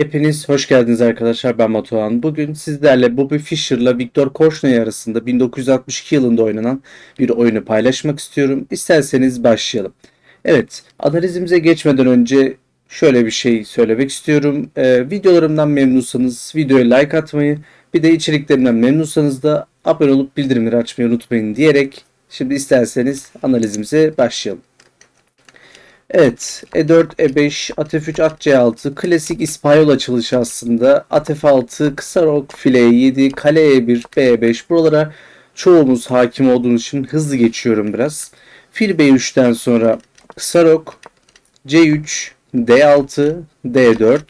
Hepiniz hoş geldiniz arkadaşlar. Ben Batuhan. Bugün sizlerle Bobby Fischer'la Viktor Korchnoi arasında 1962 yılında oynanan bir oyunu paylaşmak istiyorum. İsterseniz başlayalım. Evet, analizimize geçmeden önce şöyle bir şey söylemek istiyorum. Ee, videolarımdan memnunsanız videoya like atmayı, bir de içeriklerimden memnunsanız da abone olup bildirimleri açmayı unutmayın diyerek şimdi isterseniz analizimize başlayalım. Evet, E E4, E5, At F3, At C6 klasik İspanyol açılışı aslında. At F6, kısa rok, file E7, kale E1, B5 buralara çoğumuz hakim olduğumuz için hızlı geçiyorum biraz. Fil B3'ten sonra kısa rok, C3, D6, D4,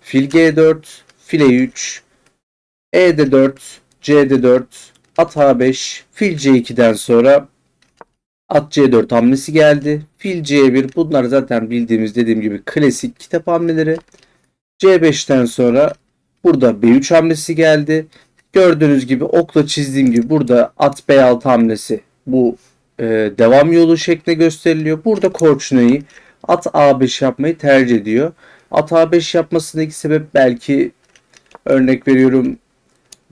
fil G4, file 3, E4, CD4, at A5, fil C2'den sonra At C4 hamlesi geldi. Fil C1 bunlar zaten bildiğimiz dediğim gibi klasik kitap hamleleri. C5'ten sonra burada B3 hamlesi geldi. Gördüğünüz gibi okla çizdiğim gibi burada at B6 hamlesi bu e, devam yolu şeklinde gösteriliyor. Burada Korçunay'ı at A5 yapmayı tercih ediyor. At A5 yapmasındaki sebep belki örnek veriyorum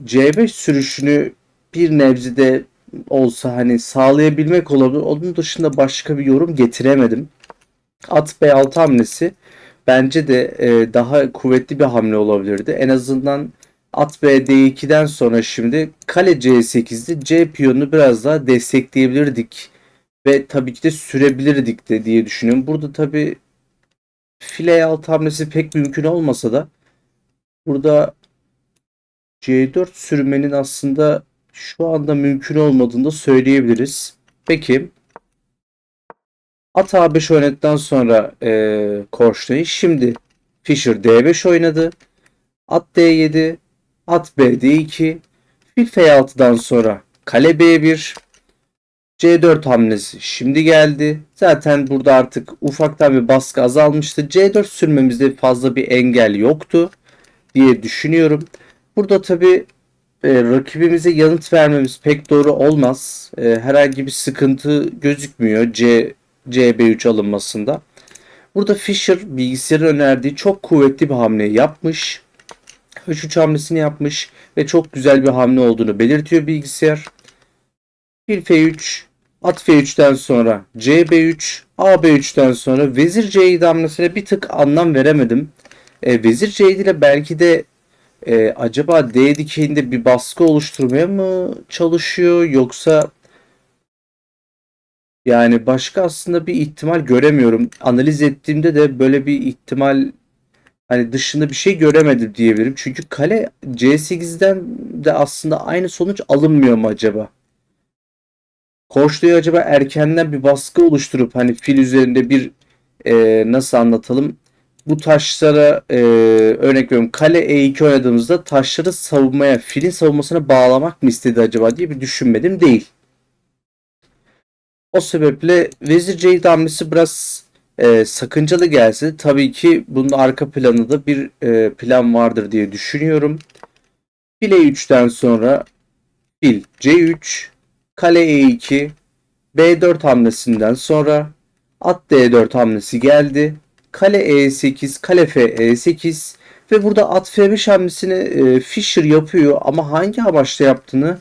C5 sürüşünü bir nebzede olsa hani sağlayabilmek olabilir. Onun dışında başka bir yorum getiremedim. At B6 hamlesi bence de e, daha kuvvetli bir hamle olabilirdi. En azından at B D2'den sonra şimdi kale C8'de C piyonunu biraz daha destekleyebilirdik. Ve tabii ki de sürebilirdik de diye düşünüyorum. Burada tabii file 6 hamlesi pek mümkün olmasa da burada C4 sürmenin aslında şu anda mümkün olmadığını da söyleyebiliriz. Peki at A5 oynadıktan sonra e, Korşnay şimdi Fischer D5 oynadı. At D7 at B D2 fil F6'dan sonra kale B1 C4 hamlesi şimdi geldi. Zaten burada artık ufaktan bir baskı azalmıştı. C4 sürmemizde fazla bir engel yoktu diye düşünüyorum. Burada tabi e, rakibimize yanıt vermemiz pek doğru olmaz. E, herhangi bir sıkıntı gözükmüyor C CB3 alınmasında. Burada Fischer bilgisayarın önerdiği çok kuvvetli bir hamle yapmış. H3 hamlesini yapmış ve çok güzel bir hamle olduğunu belirtiyor bilgisayar. Fil F3, at F3'ten sonra CB3, AB3'ten sonra Vezir C7 hamlesine bir tık anlam veremedim. E, Vezir C7 ile belki de e, acaba D dikeyinde bir baskı oluşturmaya mı çalışıyor yoksa yani başka aslında bir ihtimal göremiyorum. Analiz ettiğimde de böyle bir ihtimal hani dışında bir şey göremedim diyebilirim. Çünkü kale C8'den de aslında aynı sonuç alınmıyor mu acaba? Koçlu'ya acaba erkenden bir baskı oluşturup hani fil üzerinde bir e, nasıl anlatalım bu taşlara e, örnek veriyorum kale E2 oynadığımızda taşları savunmaya, filin savunmasına bağlamak mı istedi acaba diye bir düşünmedim değil. O sebeple Vezir C hamlesi biraz e, sakıncalı gelse tabii ki bunun arka planı da bir e, plan vardır diye düşünüyorum. Fil E3'ten sonra fil C3, kale E2, B4 hamlesinden sonra at D4 hamlesi geldi kale E8, kale F E8 ve burada at F5 hamlesini e, Fischer yapıyor ama hangi amaçla yaptığını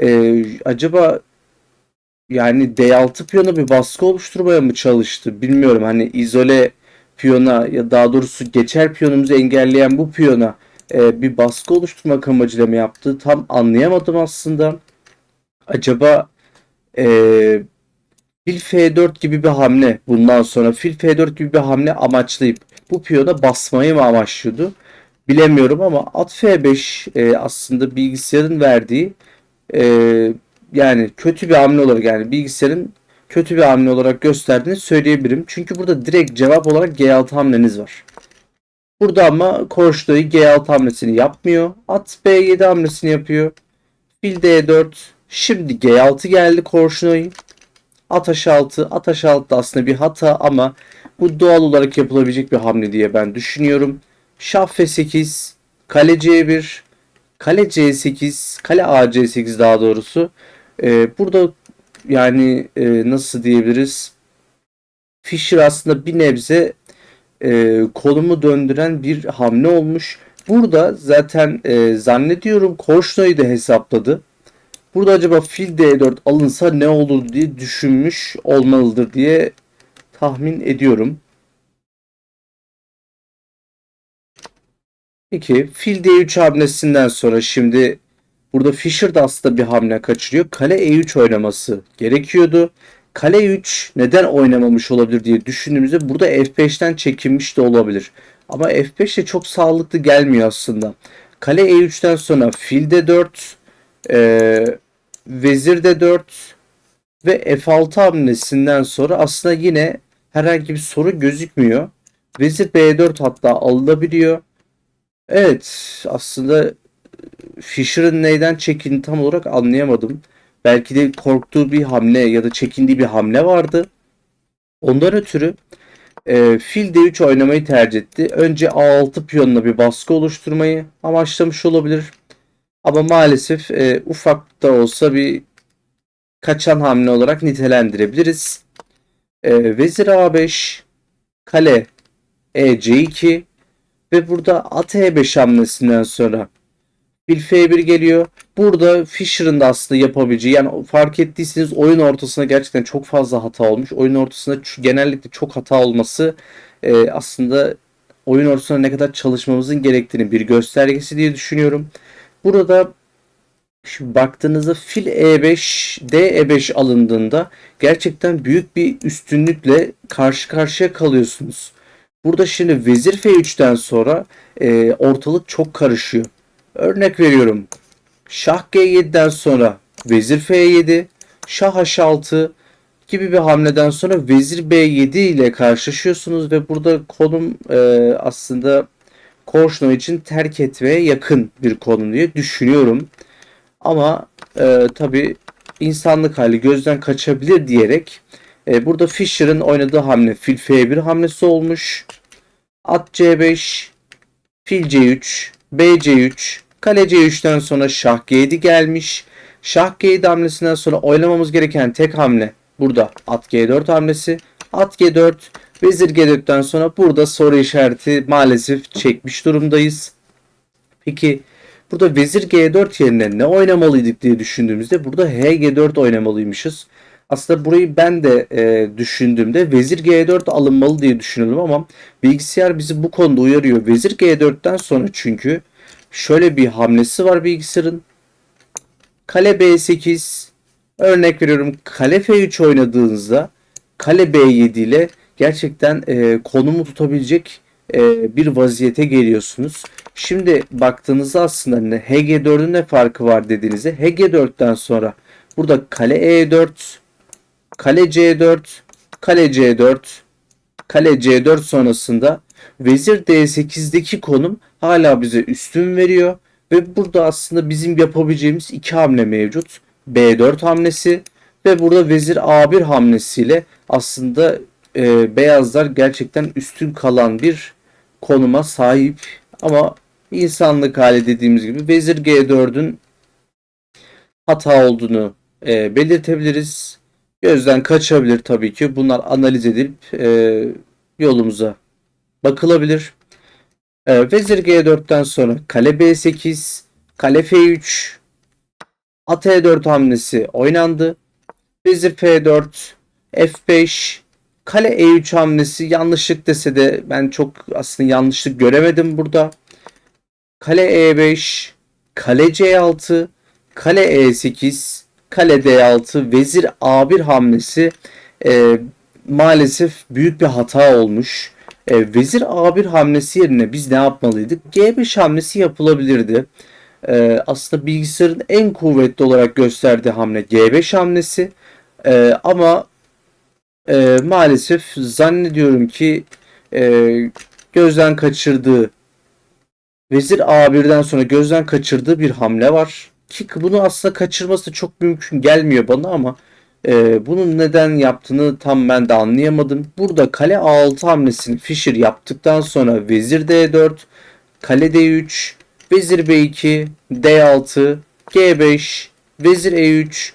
e, acaba yani D6 piyona bir baskı oluşturmaya mı çalıştı bilmiyorum. Hani izole piyona ya daha doğrusu geçer piyonumuzu engelleyen bu piyona e, bir baskı oluşturmak amacıyla mı yaptı tam anlayamadım aslında. Acaba e, Fil F4 gibi bir hamle bundan sonra fil F4 gibi bir hamle amaçlayıp bu piyona basmayı mı amaçlıyordu? Bilemiyorum ama at F5 e, aslında bilgisayarın verdiği e, yani kötü bir hamle olarak yani bilgisayarın kötü bir hamle olarak gösterdiğini söyleyebilirim. Çünkü burada direkt cevap olarak G6 hamleniz var. Burada ama Korşdo'yu G6 hamlesini yapmıyor. At B7 hamlesini yapıyor. Fil D4. Şimdi G6 geldi Korşdo'yu. Ataş altı, ataş altı aslında bir hata ama bu doğal olarak yapılabilecek bir hamle diye ben düşünüyorum. Şah F8, kale C1, kale C8, kale AC8 daha doğrusu. Ee, burada yani e, nasıl diyebiliriz? Fischer aslında bir nebze e, kolumu döndüren bir hamle olmuş. Burada zaten e, zannediyorum Korşno'yu da hesapladı. Burada acaba fil D4 alınsa ne olur diye düşünmüş olmalıdır diye tahmin ediyorum. Peki fil D3 hamlesinden sonra şimdi burada Fischer de aslında bir hamle kaçırıyor. Kale E3 oynaması gerekiyordu. Kale 3 neden oynamamış olabilir diye düşündüğümüzde burada F5'ten çekinmiş de olabilir. Ama F5 de çok sağlıklı gelmiyor aslında. Kale E3'ten sonra fil D4, e, vezir D4 ve F6 hamlesinden sonra aslında yine herhangi bir soru gözükmüyor. Vezir B4 hatta alınabiliyor. Evet aslında Fischer'ın neyden çekindiğini tam olarak anlayamadım. Belki de korktuğu bir hamle ya da çekindiği bir hamle vardı. Ondan ötürü e, fil D3 oynamayı tercih etti. Önce A6 piyonuna bir baskı oluşturmayı amaçlamış olabilir. Ama maalesef e, ufak da olsa bir kaçan hamle olarak nitelendirebiliriz. E, vezir A5, kale E C2 ve burada at E5 hamlesinden sonra fil F1 geliyor. Burada Fischer'ın da aslında yapabileceği yani fark ettiyseniz oyun ortasında gerçekten çok fazla hata olmuş. Oyun ortasında genellikle çok hata olması e, aslında oyun ortasında ne kadar çalışmamızın gerektiğini bir göstergesi diye düşünüyorum. Burada Şimdi baktığınızda fil E5, D E5 alındığında gerçekten büyük bir üstünlükle karşı karşıya kalıyorsunuz. Burada şimdi vezir F3'ten sonra e, ortalık çok karışıyor. Örnek veriyorum. Şah G7'den sonra vezir F7, şah H6 gibi bir hamleden sonra vezir B7 ile karşılaşıyorsunuz ve burada konum e, aslında Korşno için terk etmeye yakın bir konum diye düşünüyorum. Ama e, tabi insanlık hali gözden kaçabilir diyerek e, burada Fischer'ın oynadığı hamle fil F1 hamlesi olmuş. At C5, fil C3, B C3, kale C3'ten sonra şah G7 gelmiş. Şah G7 hamlesinden sonra oynamamız gereken tek hamle burada at G4 hamlesi. At G4, vezir G4'ten sonra burada soru işareti maalesef çekmiş durumdayız. Peki Burada vezir G4 yerine ne oynamalıydık diye düşündüğümüzde burada HG4 oynamalıymışız. Aslında burayı ben de e, düşündüğümde vezir G4 alınmalı diye düşünüyorum ama bilgisayar bizi bu konuda uyarıyor. Vezir G4'ten sonra çünkü şöyle bir hamlesi var bilgisayarın. Kale B8 örnek veriyorum kale F3 oynadığınızda kale B7 ile gerçekten e, konumu tutabilecek e, bir vaziyete geliyorsunuz. Şimdi baktığınızda aslında HG4'ün ne farkı var dediğinizde HG4'ten sonra burada kale E4, kale C4, kale C4, kale C4 sonrasında vezir D8'deki konum hala bize üstün veriyor ve burada aslında bizim yapabileceğimiz iki hamle mevcut. B4 hamlesi ve burada vezir A1 hamlesiyle aslında e, beyazlar gerçekten üstün kalan bir konuma sahip ama insanlık hali dediğimiz gibi vezir G4'ün hata olduğunu e, belirtebiliriz. Gözden kaçabilir tabii ki. Bunlar analiz edilip e, yolumuza bakılabilir. E, vezir G4'ten sonra kale B8, kale F3, at E4 hamlesi oynandı. Vezir F4, F5, Kale E3 hamlesi yanlışlık dese de ben çok aslında yanlışlık göremedim burada. Kale E5, kale C6, kale E8, kale D6, vezir A1 hamlesi e, maalesef büyük bir hata olmuş. E, vezir A1 hamlesi yerine biz ne yapmalıydık? G5 hamlesi yapılabilirdi. E, aslında bilgisayarın en kuvvetli olarak gösterdiği hamle G5 hamlesi. E, ama e, maalesef zannediyorum ki e, gözden kaçırdığı Vezir A1'den sonra gözden kaçırdığı bir hamle var. Ki bunu aslında kaçırması çok mümkün gelmiyor bana ama e, bunun neden yaptığını tam ben de anlayamadım. Burada kale A6 hamlesini Fischer yaptıktan sonra vezir D4, kale D3, vezir B2, D6, G5, vezir E3,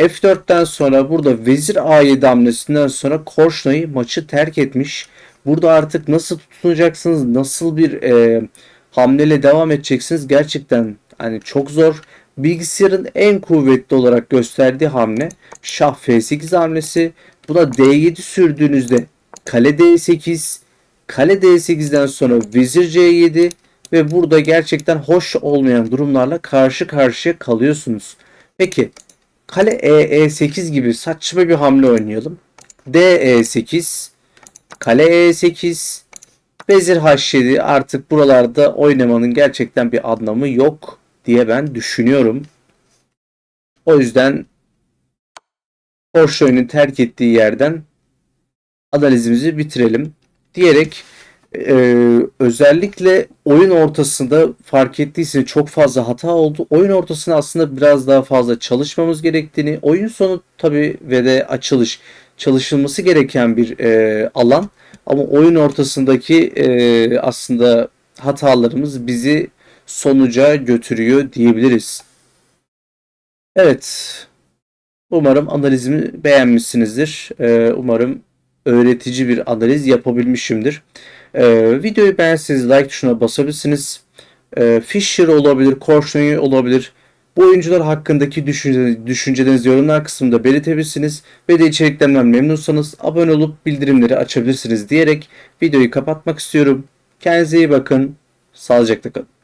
F4'ten sonra burada vezir A7 hamlesinden sonra Korşno'yu maçı terk etmiş. Burada artık nasıl tutunacaksınız, nasıl bir e, hamleyle devam edeceksiniz gerçekten hani çok zor. Bilgisayarın en kuvvetli olarak gösterdiği hamle şah f8 hamlesi. Buna d7 sürdüğünüzde kale d8, kale d8'den sonra vezir c7 ve burada gerçekten hoş olmayan durumlarla karşı karşıya kalıyorsunuz. Peki kale e e8 gibi saçma bir hamle oynayalım. d e8, kale e8, vezir h7 artık buralarda oynamanın gerçekten bir anlamı yok diye ben düşünüyorum. O yüzden Porsche'nin terk ettiği yerden analizimizi bitirelim diyerek e, özellikle oyun ortasında fark ettiyseniz çok fazla hata oldu. Oyun ortasında aslında biraz daha fazla çalışmamız gerektiğini, oyun sonu tabi ve de açılış çalışılması gereken bir e, alan. Ama oyun ortasındaki e, aslında hatalarımız bizi sonuca götürüyor diyebiliriz. Evet. Umarım analizimi beğenmişsinizdir. Ee, umarım öğretici bir analiz yapabilmişimdir. Ee, videoyu beğenseniz like tuşuna basabilirsiniz. Ee, Fischer olabilir, Korşnoy olabilir. Bu oyuncular hakkındaki düşünce, düşüncelerinizi yorumlar kısmında belirtebilirsiniz. Ve de içeriklerimden memnunsanız abone olup bildirimleri açabilirsiniz diyerek videoyu kapatmak istiyorum. Kendinize iyi bakın. Sağlıcakla kalın.